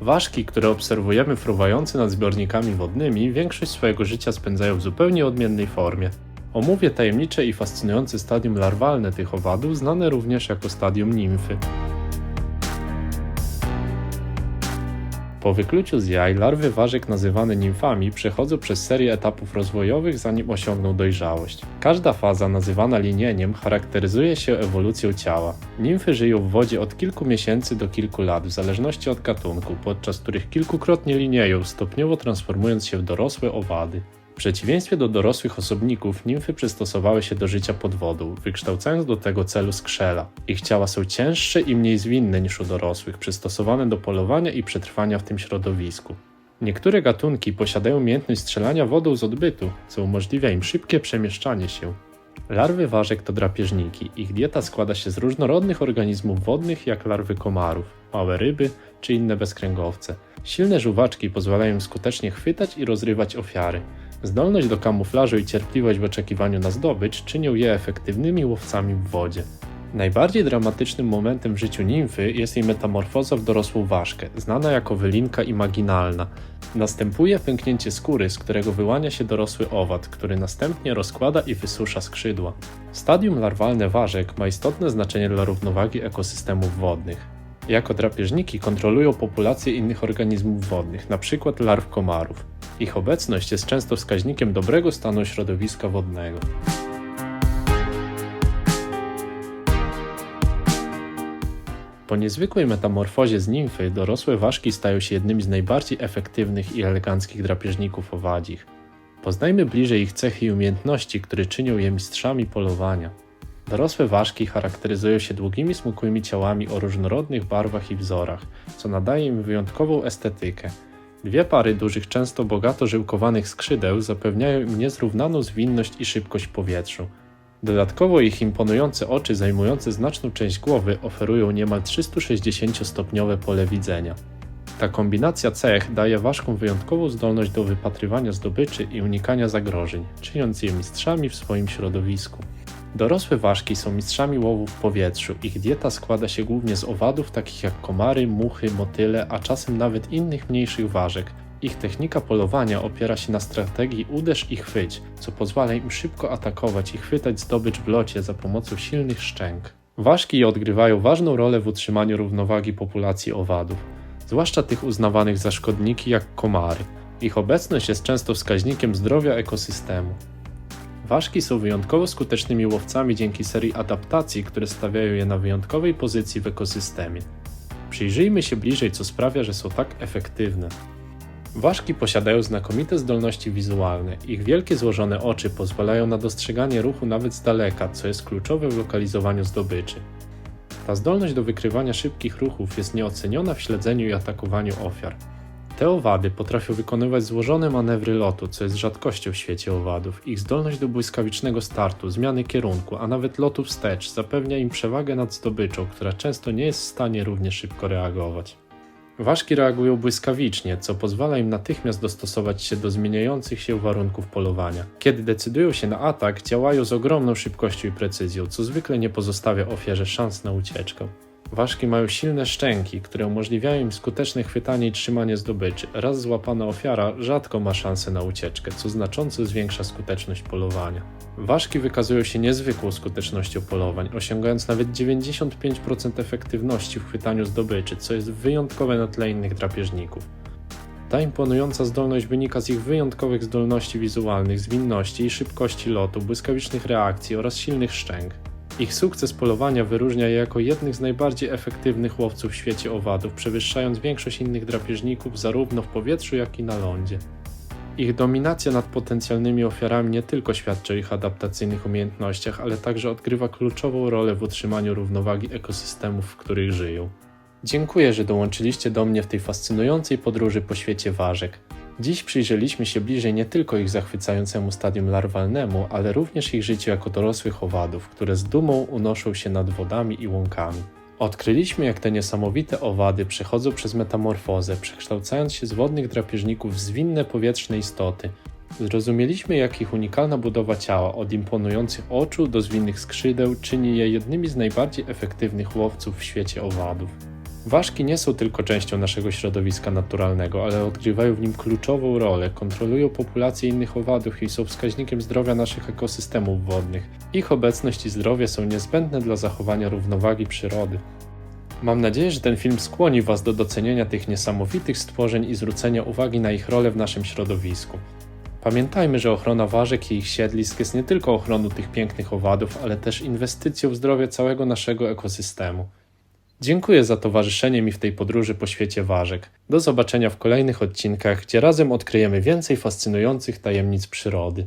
Ważki, które obserwujemy fruwające nad zbiornikami wodnymi, większość swojego życia spędzają w zupełnie odmiennej formie. Omówię tajemnicze i fascynujące stadium larwalne tych owadów, znane również jako stadium nimfy. Po wykluciu z jaj larwy ważek nazywane nimfami przechodzą przez serię etapów rozwojowych zanim osiągną dojrzałość. Każda faza nazywana linieniem charakteryzuje się ewolucją ciała. Nimfy żyją w wodzie od kilku miesięcy do kilku lat w zależności od gatunku, podczas których kilkukrotnie linieją, stopniowo transformując się w dorosłe owady. Przeciwieństwie do dorosłych osobników, nimfy przystosowały się do życia pod wodą, wykształcając do tego celu skrzela. Ich ciała są cięższe i mniej zwinne niż u dorosłych, przystosowane do polowania i przetrwania w tym środowisku. Niektóre gatunki posiadają umiejętność strzelania wodą z odbytu, co umożliwia im szybkie przemieszczanie się. Larwy ważek to drapieżniki. Ich dieta składa się z różnorodnych organizmów wodnych, jak larwy komarów, małe ryby czy inne bezkręgowce. Silne żuwaczki pozwalają skutecznie chwytać i rozrywać ofiary. Zdolność do kamuflażu i cierpliwość w oczekiwaniu na zdobycz czynią je efektywnymi łowcami w wodzie. Najbardziej dramatycznym momentem w życiu nimfy jest jej metamorfoza w dorosłą ważkę, znana jako wylinka imaginalna. Następuje pęknięcie skóry, z którego wyłania się dorosły owad, który następnie rozkłada i wysusza skrzydła. Stadium larwalne ważek ma istotne znaczenie dla równowagi ekosystemów wodnych. Jako drapieżniki kontrolują populacje innych organizmów wodnych, np. larw komarów. Ich obecność jest często wskaźnikiem dobrego stanu środowiska wodnego. Po niezwykłej metamorfozie z nimfy, dorosłe ważki stają się jednymi z najbardziej efektywnych i eleganckich drapieżników owadzich. Poznajmy bliżej ich cechy i umiejętności, które czynią je mistrzami polowania. Dorosłe ważki charakteryzują się długimi, smukłymi ciałami o różnorodnych barwach i wzorach, co nadaje im wyjątkową estetykę. Dwie pary dużych, często bogato żyłkowanych skrzydeł zapewniają im niezrównaną zwinność i szybkość powietrzu. Dodatkowo ich imponujące oczy zajmujące znaczną część głowy oferują niemal 360-stopniowe pole widzenia. Ta kombinacja cech daje ważkom wyjątkową zdolność do wypatrywania zdobyczy i unikania zagrożeń, czyniąc je mistrzami w swoim środowisku. Dorosłe ważki są mistrzami łowu w powietrzu. Ich dieta składa się głównie z owadów takich jak komary, muchy, motyle, a czasem nawet innych mniejszych ważek. Ich technika polowania opiera się na strategii uderz i chwyć, co pozwala im szybko atakować i chwytać zdobycz w locie za pomocą silnych szczęk. Ważki odgrywają ważną rolę w utrzymaniu równowagi populacji owadów, zwłaszcza tych uznawanych za szkodniki jak komary. Ich obecność jest często wskaźnikiem zdrowia ekosystemu. Ważki są wyjątkowo skutecznymi łowcami dzięki serii adaptacji, które stawiają je na wyjątkowej pozycji w ekosystemie. Przyjrzyjmy się bliżej, co sprawia, że są tak efektywne. Ważki posiadają znakomite zdolności wizualne. Ich wielkie złożone oczy pozwalają na dostrzeganie ruchu nawet z daleka, co jest kluczowe w lokalizowaniu zdobyczy. Ta zdolność do wykrywania szybkich ruchów jest nieoceniona w śledzeniu i atakowaniu ofiar. Te owady potrafią wykonywać złożone manewry lotu, co jest rzadkością w świecie owadów. Ich zdolność do błyskawicznego startu, zmiany kierunku, a nawet lotu wstecz zapewnia im przewagę nad zdobyczą, która często nie jest w stanie równie szybko reagować. Ważki reagują błyskawicznie, co pozwala im natychmiast dostosować się do zmieniających się warunków polowania. Kiedy decydują się na atak, działają z ogromną szybkością i precyzją, co zwykle nie pozostawia ofierze szans na ucieczkę. Ważki mają silne szczęki, które umożliwiają im skuteczne chwytanie i trzymanie zdobyczy. Raz złapana ofiara rzadko ma szansę na ucieczkę, co znacząco zwiększa skuteczność polowania. Ważki wykazują się niezwykłą skutecznością polowań, osiągając nawet 95% efektywności w chwytaniu zdobyczy, co jest wyjątkowe na tle innych drapieżników. Ta imponująca zdolność wynika z ich wyjątkowych zdolności wizualnych, zwinności i szybkości lotu, błyskawicznych reakcji oraz silnych szczęk. Ich sukces polowania wyróżnia je jako jednych z najbardziej efektywnych łowców w świecie owadów, przewyższając większość innych drapieżników zarówno w powietrzu, jak i na lądzie. Ich dominacja nad potencjalnymi ofiarami nie tylko świadczy o ich adaptacyjnych umiejętnościach, ale także odgrywa kluczową rolę w utrzymaniu równowagi ekosystemów, w których żyją. Dziękuję, że dołączyliście do mnie w tej fascynującej podróży po świecie ważek. Dziś przyjrzeliśmy się bliżej nie tylko ich zachwycającemu stadium larwalnemu, ale również ich życiu jako dorosłych owadów, które z dumą unoszą się nad wodami i łąkami. Odkryliśmy, jak te niesamowite owady przechodzą przez metamorfozę, przekształcając się z wodnych drapieżników w zwinne powietrzne istoty. Zrozumieliśmy, jak ich unikalna budowa ciała, od imponujących oczu do zwinnych skrzydeł, czyni je jednymi z najbardziej efektywnych łowców w świecie owadów. Ważki nie są tylko częścią naszego środowiska naturalnego, ale odgrywają w nim kluczową rolę, kontrolują populację innych owadów i są wskaźnikiem zdrowia naszych ekosystemów wodnych. Ich obecność i zdrowie są niezbędne dla zachowania równowagi przyrody. Mam nadzieję, że ten film skłoni Was do docenienia tych niesamowitych stworzeń i zwrócenia uwagi na ich rolę w naszym środowisku. Pamiętajmy, że ochrona ważek i ich siedlisk jest nie tylko ochroną tych pięknych owadów, ale też inwestycją w zdrowie całego naszego ekosystemu. Dziękuję za towarzyszenie mi w tej podróży po świecie ważek. Do zobaczenia w kolejnych odcinkach, gdzie razem odkryjemy więcej fascynujących tajemnic przyrody.